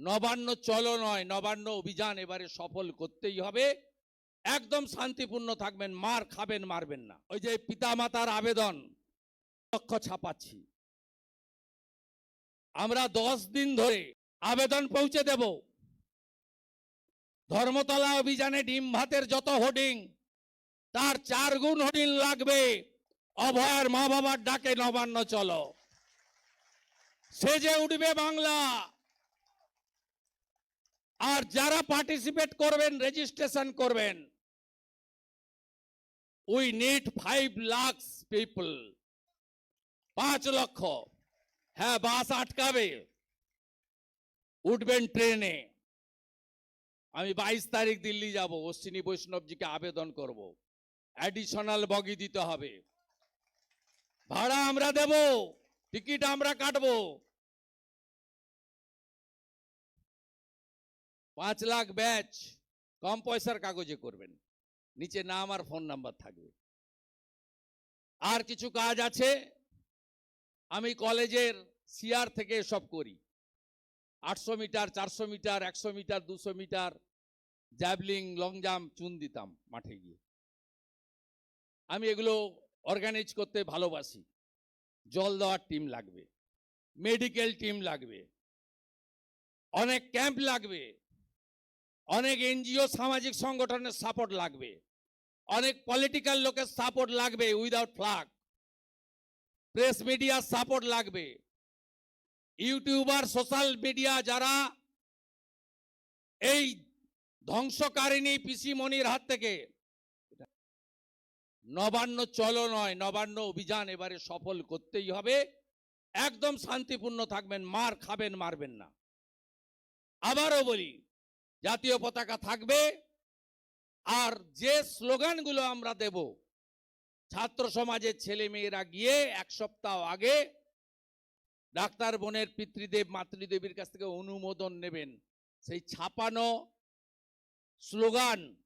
নবান্ন চলো নয়, নবান্ন অভিযান এবারে সফল করতেই হবে। একদম শান্তিপূর্ণ থাকবেন, মার খাবেন, মারবেন না। ওই যে পিতামাতার আবেদন লক্ষ ছাপাচ্ছি। আমরা দশ দিন ধরে আবেদন পৌঁছে দেব। ধর্মতলা অভিযানে ডিম ভাতের যত হোর্ডিং, তার চার গুণ হোর্ডিং লাগবে। অভয়ের মা বাবার ডাকে নবান্ন চলো। সে যে উঠবে বাংলা। আর যারা পার্টিসিপেট করবেন রেজিস্ট্রেশন করবেন we need five lakhs people পাঁচ লক্ষ। হ্যাঁ বাস আটকাবে। উঠবেন ট্রেনে। আমি বাইশ তারিখ দিল্লি যাব, অশ্বিনী বৈষ্ণবজিকে আবেদন করব। অ্যাডিশনাল বগি দিতে হবে। ভাড়া আমরা দেব টিকিট আমরা কাটবো। পাঁচ লাখ ব্যাচ, কম পয়সার কাগজে করবেন। নিচে নাম আর ফোন নাম্বার থাকবে। আর কিছু কাজ আছে? আমি কলেজের সিআর থেকে সব করি। আটশো মিটার, চারশো মিটার, একশো মিটার, দুশো মিটার, জ্যাভলিং, লং জাম্প, চুন দিতাম মাঠে গিয়ে। আমি এগুলো অর্গানাইজ করতে ভালোবাসি। জল দেওয়ার টিম লাগবে। মেডিকেল টিম লাগবে। অনেক ক্যাম্প লাগবে। অনেক এনজিও সামাজিক সংগঠনের সাপোর্ট লাগবে। অনেক পলিটিক্যাল লোকের সাপোর্ট লাগবে উইদাউট ফ্লাগ প্রেস মিডিয়ার সাপোর্ট লাগবে। ইউটিউবার সোশ্যাল মিডিয়া যারা এই ধ্বংসকারিণী পিসিমণির হাত থেকে নবান্ন চলো নয়, নবান্ন অভিযান এবারে সফল করতেই হবে। একদম শান্তিপূর্ণ থাকবেন, মার খাবেন, মারবেন না। আবারও বলি জাতীয় পতাকা থাকবে। আর যে স্লোগানগুলো আমরা দেব, ছাত্র সমাজের ছেলে মেয়েরা গিয়ে এক সপ্তাহ আগে ডাক্তার বোনের পিতৃদেব, মাতৃদেবীর কাছ থেকে অনুমোদন নেবেন। সেই ছাপানো স্লোগান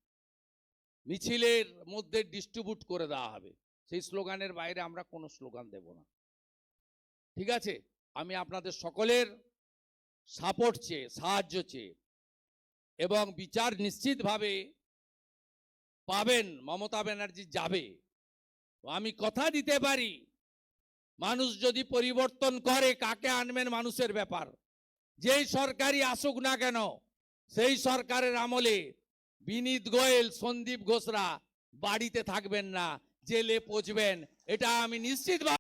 মিছিলের মধ্যে ডিস্ট্রিবিউট করে দেওয়া হবে। সেই স্লোগানের বাইরে আমরা কোনো স্লোগান দেব না। ঠিক আছে? আমি আপনাদের সকলের সাপোর্ট চেয়ে, সাহায্য চেয়ে এবং বিচার নিশ্চিতভাবে পাবেন, মমতা ব্যানার্জি যাবে। আমি কথা দিতে পারি, মানুষ যদি পরিবর্তন করে, কাকে আনবেন মানুষের ব্যাপার? যেই সরকারি আসুক না কেন, সেই সরকারের আমলে বিনীত গোয়েল, সন্দীপ ঘোষরা বাড়িতে থাকবেন না, জেলে পচবেন, এটা আমি নিশ্চিত